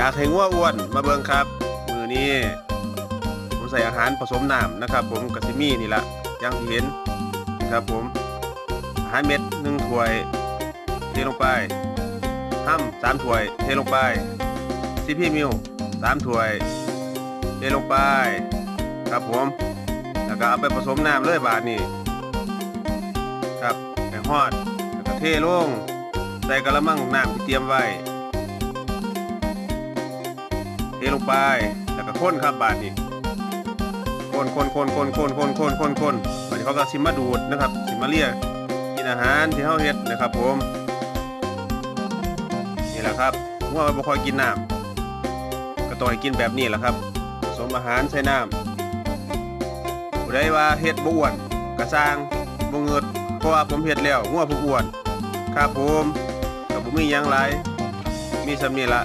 อยากให้งัวอ้วนมาเบิ่งครับ มือนี้ผมใส่อาหารผสมน้ำนะครับ ผมกะซิมีนี่ละอย่างที่เห็นครับผมอาหารเม็ดหนึ่งถ้วยเทลงไปห้ำสามถ้วยเทลงไปซีพีมิวสามถ้วยเทลงไป ครับผม แล้วก็เอาไปผสมน้ำเลยบาทนี่ครับไก่ฮอดแล้วก็เทลงใส่กระมังน้ำที่เตรียมไว้ เทลงไปแล้วก็คนครับบาทนี่คนคนคนคนคนคนคนคนคนบาดนี้เขาก็สิมมาดูดนะครับสิมมาเลียกินอาหารที่เขาเฮ็ดนะครับผมนี่แหละครับว่าบ่ค่อยกินน้ำก็ต้องให้กินแบบนี้แหละครับผสมอาหารใส่น้ำผู้ใดว่าเฮ็ดบ่อ้วนก็สร้างบ่เงิดเพราะว่าผมเฮ็ดแล้วงัวผู้อ้วนครับผมก็บ่มียังหลายมีสำนี้ละ